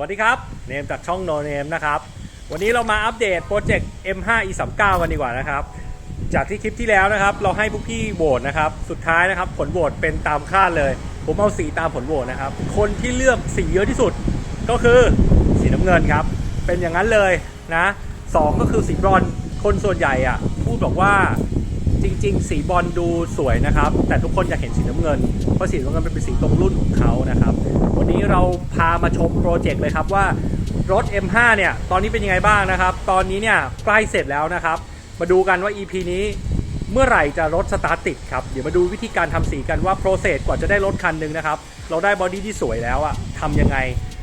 วัสดีครับ เนมจากช่อง No Name นะครับ วันนี้เรามาอัปเดตโปรเจกต์ M5 E39 กันดีกว่านะครับ จากที่คลิปที่แล้วนะครับ เราให้พวกพี่โหวตนะครับ สุดท้ายนะครับ ผลโหวตเป็นตามคาดเลย ผมเอาสีตามผลโหวตนะครับ คนที่เลือกสีเยอะที่สุด ก็คือสีน้ำเงินครับ เป็นอย่างนั้นเลยนะสองก็คือสีบรอน คนส่วนใหญ่อะพูดบอกว่า จริง ๆ สีบอลดูสวยนะครับ แต่ทุกคนอยากเห็นสีน้ำเงิน เพราะสีน้ำเงินเป็นสีตรงรุ่นของเขานะครับ วันนี้เราพามาชมโปรเจกต์เลยครับว่ารถ M5 เนี่ยตอนนี้เป็นยังไงบ้างนะครับ ตอนนี้เนี่ยใกล้เสร็จแล้วนะครับ มาดูกันว่า EP นี้เมื่อไหร่จะรถสตาร์ทติดครับ เดี๋ยวมาดูวิธีการทำสีกันว่าโปรเซสกว่าจะได้รถคันหนึ่งนะครับ เราได้บอดี้ที่สวยแล้วอะทำยังไง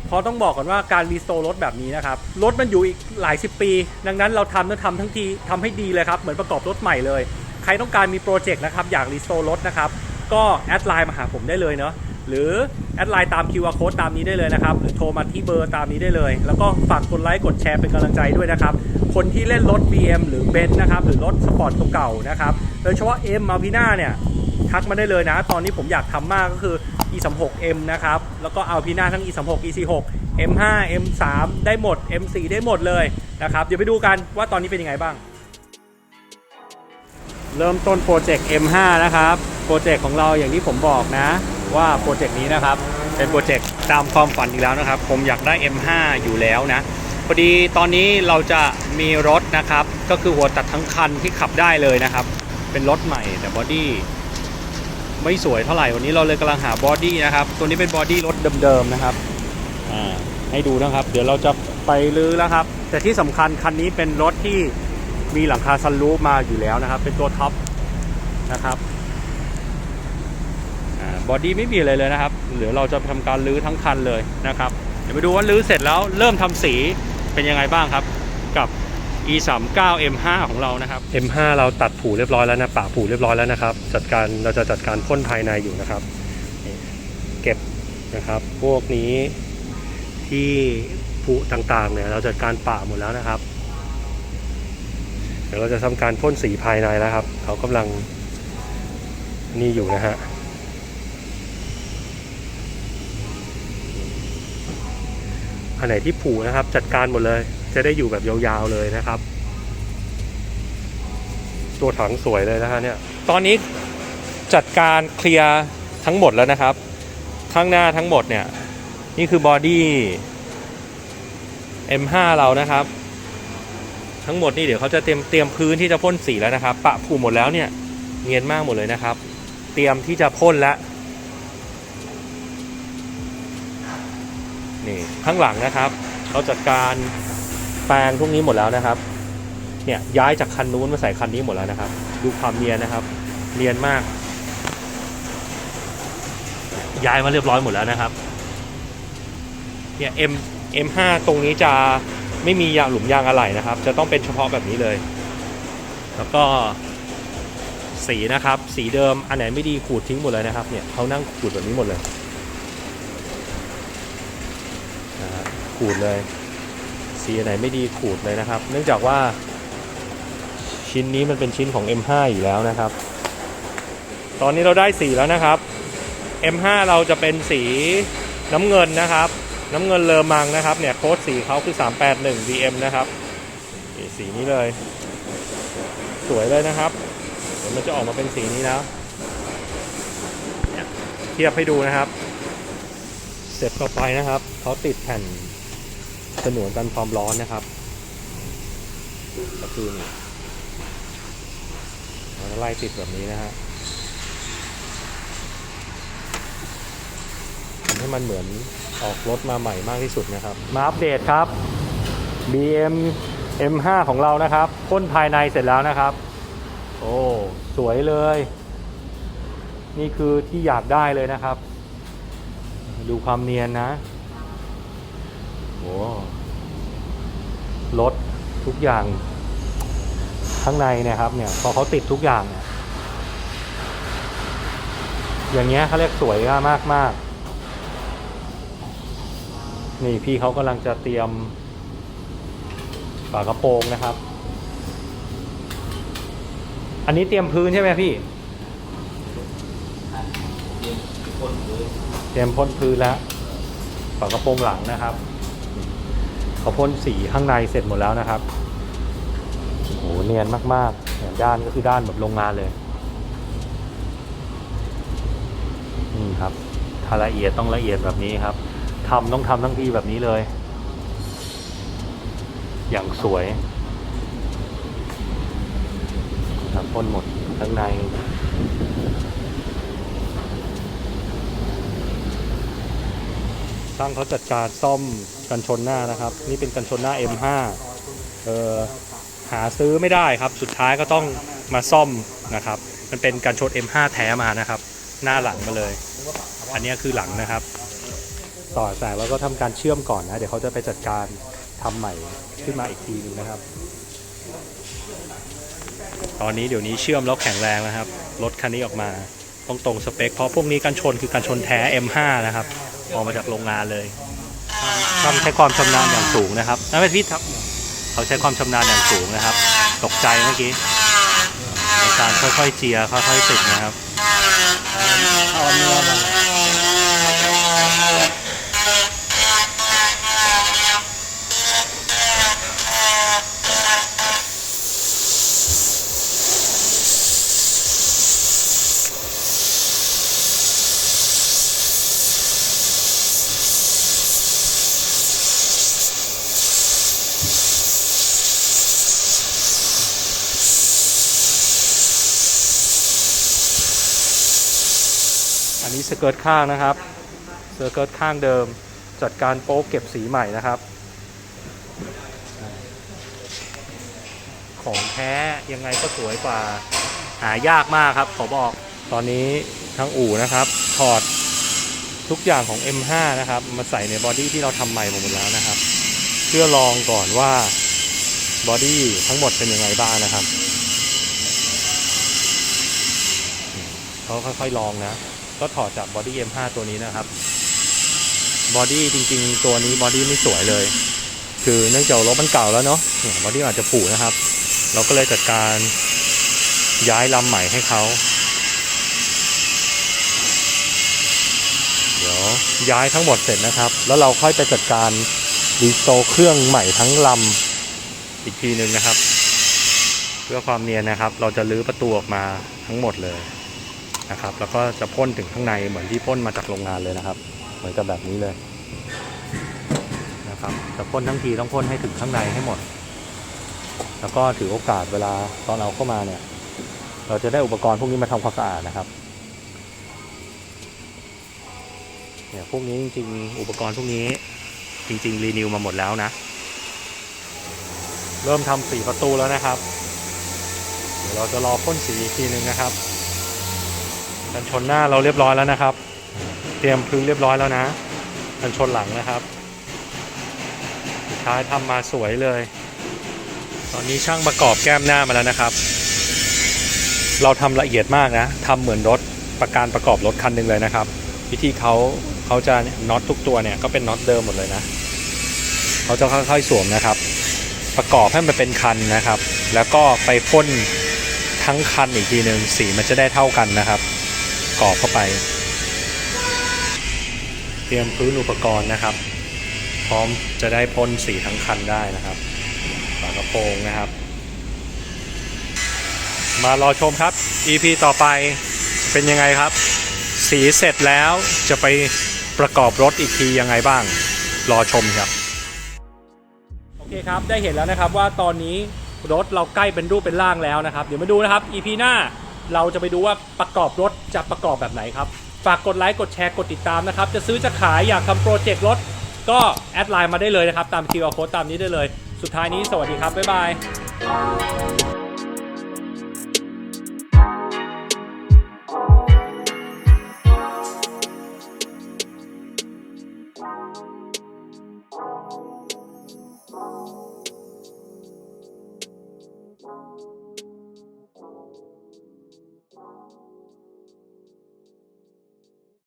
เพราะต้องบอกก่อนว่าการรีสโตร์รถแบบนี้นะครับ รถมันอยู่อีกหลายสิบปี ดังนั้นเราทำต้องทำทั้งทีทำให้ดีเลยครับ เหมือนประกอบรถใหม่เลย ครต้องการมีโปรเจกต์นะครับอยากรีสโตร์รถนะครับก็แอดไลน์มาหาผมได้เลยเนาะหรือแอดไลน์ตาม QR code ตามนี้ได้เลยนะครับหรือโทรมาที่เบอร์ตามนี้ได้เลย แล้วก็ฝากกดไลค์กดแชร์เป็นกำลังใจด้วยนะครับ คนที่เล่นรถ BM หรือเบนซ์นะครับหรือรถสปอร์ตเก่าๆนะครับโดยเฉพาะ M มาพีน่าเนี่ยทักมาได้เลยนะ ตอนนี้ผมอยากทำมากก็คือ E36M นะครับ แล้วก็เอาพีน่าทั้ง E36 E46 M5 M3 ได้หมด M4 ได้หมดเลยนะครับ เดี๋ยวไปดูกันว่าตอนนี้เป็นยังไงบ้าง เริ่มต้นโปรเจกต์ M5 นะครับ โปรเจกต์ของเราอย่างที่ผมบอกนะ ว่าโปรเจกต์นี้นะครับ เป็นโปรเจกต์ตามความฝันอีกแล้วนะครับ ผมอยากได้ M5 อยู่แล้วนะ พอดีตอนนี้เราจะมีรถนะครับ ก็คือหัวตัดทั้งคันที่ขับได้เลยนะครับ เป็นรถใหม่แต่บอดี้ไม่สวยเท่าไหร่วันนี้เราเลยกำลังหาบอดี้นะครับ ตัวนี้เป็นบอดี้รถเดิมๆนะครับอ่าให้ดูนะครับ เดี๋ยวเราจะไปลื้อแล้วครับ แต่ที่สำคัญคันนี้เป็นรถที่ มีหลังคาซันรูฟมาอยู่แล้วนะครับ เป็นตัวท็อปนะครับบอดี้ไม่มีอะไรเลยนะครับเดี๋ยวเราจะทำการลื้อทั้งคันเลยนะครับ เดี๋ยวไปดูว่าลื้อเสร็จแล้วเริ่มทำสีเป็นยังไงบ้างครับ กับ E39 M5 ของเรานะครับ M5 เราตัดผูเรียบร้อยแล้วนะปะผูเรียบร้อยแล้วนะครับ จัดการเราจะจัดการพ่นภายในอยู่นะครับ เก็บนะครับ พวกนี้ที่ผูต่างๆเนี่ยเราจัดการปะหมดแล้วนะครับ เดี๋ยวเราจะทำการพ่นสีภายในแล้วครับ เขากำลังนี่อยู่นะฮะอันไหนที่ผูนะครับ จัดการหมดเลย จะได้อยู่แบบยาวๆเลยนะครับ ตัวถังสวยเลยนะฮะเนี่ยตอนนี้จัดการเคลียร์ทั้งหมดแล้วนะครับ ข้างหน้าทั้งหมดเนี่ย นี่คือบอดี้ M5 เรานะครับ ทั้งหมดนี่เดี๋ยวเขาจะเตรียมเตรียมพื้นที่จะพ่นสีแล้วนะครับ ปะผูหมดแล้วเนี่ยเนียนมากหมดเลยนะครับ เตรียมที่จะพ่นแล้วนี่ข้างหลังนะครับเขาจัดการแปลงพวกนี้หมดแล้วนะครับเนี่ยย้ายจากคันนู้นมาใส่คันนี้หมดแล้วนะครับ ดูความเนียนนะครับ เนียนมาก ย้ายมาเรียบร้อยหมดแล้วนะครับเนี่ย M M5 ตรงนี้จะ ไม่มียางหลุมยางอะไหล่นะครับ จะต้องเป็นเฉพาะแบบนี้เลย แล้วก็สีนะครับ สีเดิมอันไหนไม่ดีขูดทิ้งหมดเลยนะครับเนี่ยเขานั่งขูดแบบนี้หมดเลยนะขูดเลย สีอันไหนไม่ดีขูดเลยนะครับ เนื่องจากว่าชิ้นนี้มันเป็นชิ้นของ M5 อยู่แล้วนะครับ ตอนนี้เราได้สีแล้วนะครับ M5 เราจะเป็นสีน้ำเงินนะครับ น้ำเงินเลอมังนะครับเนี่ยโค้ดสีเขาคือ 381 VM นะครับสีนี้เลย สวยเลยนะครับเดี๋ยวมันจะออกมาเป็นสีนี้แล้วเนี่ยเทียบให้ดูนะครับเสร็จต่อไปนะครับเขาติดแผ่นฉนวนกันความร้อนนะครับก็คือนี่เราไล่ติดแบบนี้นะฮะทำ ให้มันเหมือนออกรถมาใหม่มากที่สุดนะครับ มาอัปเดตครับ BM M5 ของเรานะครับพ่นภายในเสร็จแล้วนะครับ โอ้สวยเลย นี่คือที่อยากได้เลยนะครับ ดูความเนียนนะโอ้รถทุกอย่าง ข้างในนี่ยครับเนี่ยพอเขาติดทุกอย่างเนี่ยอย่างเงี้ยเขาเรียกสวยมากมาก นี่พี่เขากำลังจะเตรียมฝากระโปรงนะครับ อันนี้เตรียมพื้นใช่ไหมพี่ เตรียมพ่นพื้นแล้วฝากระโปรงหลังนะครับเขาพ่นสีข้างในเสร็จหมดแล้วนะครับโอ้โหเนียนมากๆเนี่ยด้านก็คือด้านแบบโรงงานเลยนี่ครับถ้าละเอียดต้องละเอียดแบบนี้ครับ ทำต้องทำทั้งทีแบบนี้เลย อย่างสวยครับพ่นหมดข้างในช่างเขาจัดการซ่อมกันชนหน้านะครับ นี่เป็นกันชนหน้า M5 เออหาซื้อไม่ได้ครับ สุดท้ายก็ต้องมาซ่อมนะครับ มันเป็นกันชน M5 แท้มานะครับ หน้าหลังมาเลย อันนี้คือหลังนะครับ ต่อสายแล้วก็ทำการเชื่อมก่อนนะ เดี๋ยวเขาจะไปจัดการทำใหม่ขึ้นมาอีกทีหนึงนะครับ ตอนนี้เดี๋ยวนี้เชื่อมแล้วแข็งแรงนะครับ รถคันนี้ออกมาต้องตรงสเปค เพราะพวกนี้กันชนคือกันชนแท้ M5 นะครับ ออกมาจากโรงงานเลยช่าใช้ความชำนาญอย่างสูงนะครับนั่นเป็นพี่ครับเขาใช้ความชำนาญอย่างสูงนะครับ ตกใจเมื่อกี้ในการค่อยๆเจียค่อยๆติดนะครับเอาเนื้อมา อันนี้สเกิร์ตข้างนะครับ สเกิร์ตข้างเดิม จัดการโป๊กเก็บสีใหม่นะครับ ของแท้ยังไงก็สวยกว่า หายากมากครับ ขอบอก ตอนนี้ทั้งอู่นะครับ ถอดทุกอย่างของ M5 นะครับ มาใส่ในบอดี้ที่เราทำใหม่หมดแล้วนะครับ เพื่อลองก่อนว่าบอดี้ทั้งหมดเป็นยังไงบ้างนะครับเขาค่อยๆลองนะ ก็ถอดจากบอดี้ M5 ตัวนี้นะครับ บอดี้จริง ๆ ตัวนี้บอดี้ไม่สวยเลย คือเนื่องจากรถมันเก่าแล้วเนาะบอดี้อาจจะผุนะครับ เราก็เลยจัดการย้ายลำใหม่ให้เขาเดี๋ยวย้ายทั้งหมดเสร็จนะครับ แล้วเราค่อยไปจัดการรีสโตรเครื่องใหม่ทั้งลำอีกทีหนึ่งนะครับ เพื่อความเนียนนะครับ เราจะลื้อประตูออกมาทั้งหมดเลยนะครับ แล้วก็จะพ่นถึงข้างในเหมือนที่พ่นมาจากโรงงานเลยนะครับ เหมือนกับแบบนี้เลยนะครับจะพ่นทั้งทีต้องพ่นให้ถึงข้างในให้หมด แล้วก็ถือโอกาสเวลาตอนเอาเข้ามาเนี่ย เราจะได้อุปกรณ์พวกนี้มาทำความสะอาดนะครับเนี่ยพวกนี้จริงๆ อุปกรณ์พวกนี้จริงๆรีนิวมาหมดแล้วนะ เริ่มทำสีประตูแล้วนะครับ เดี๋ยวเราจะรอพ่นสีอีกทีหนึ่งนะครับกันชนหน้าเราเรียบร้อยแล้วนะครับ เตรียมพื้นเรียบร้อยแล้วนะกันชนหลังนะครับ สุดท้ายทำมาสวยเลย ตอนนี้ช่างประกอบแก้มหน้ามาแล้วนะครับ เราทำละเอียดมากนะทำเหมือนรถประการประกอบรถคันหนึ่งเลยนะครับ วิธีเขาเขาจะน็อตทุกตัวเนี่ยก็เป็นน็อตเดิมหมดเลยนะเขาจะค่อยๆสวมนะครับ ประกอบให้มันเป็นคันนะครับ แล้วก็ไปพ่นทั้งคันอีกทีหนึ่งสีมันจะได้เท่ากันนะครับกรอบเข้าไป เตรียมพื้นอุปกรณ์นะครับ พร้อมจะได้พ่นสีทั้งคันได้นะครับฝากระโปรงนะครับ มารอชมครับ EP ต่อไปเป็นยังไงครับ สีเสร็จแล้วจะไปประกอบรถอีกทียังไงบ้าง รอชมครับ โอเคครับ ได้เห็นแล้วนะครับว่าตอนนี้รถเราใกล้เป็นรูปเป็นร่างแล้วนะครับ เดี๋ยวมาดูนะครับ EP หน้าเราจะไปดูว่าประกอบรถจะประกอบแบบไหนครับ ฝากกดไลค์กดแชร์กดติดตามนะครับ จะซื้อจะขายอยากทำโปรเจกต์รถ ก็แอดไลน์มาได้เลยนะครับ ตาม QR code ตามนี้ได้เลย สุดท้ายนี้สวัสดีครับ บ๊ายบาย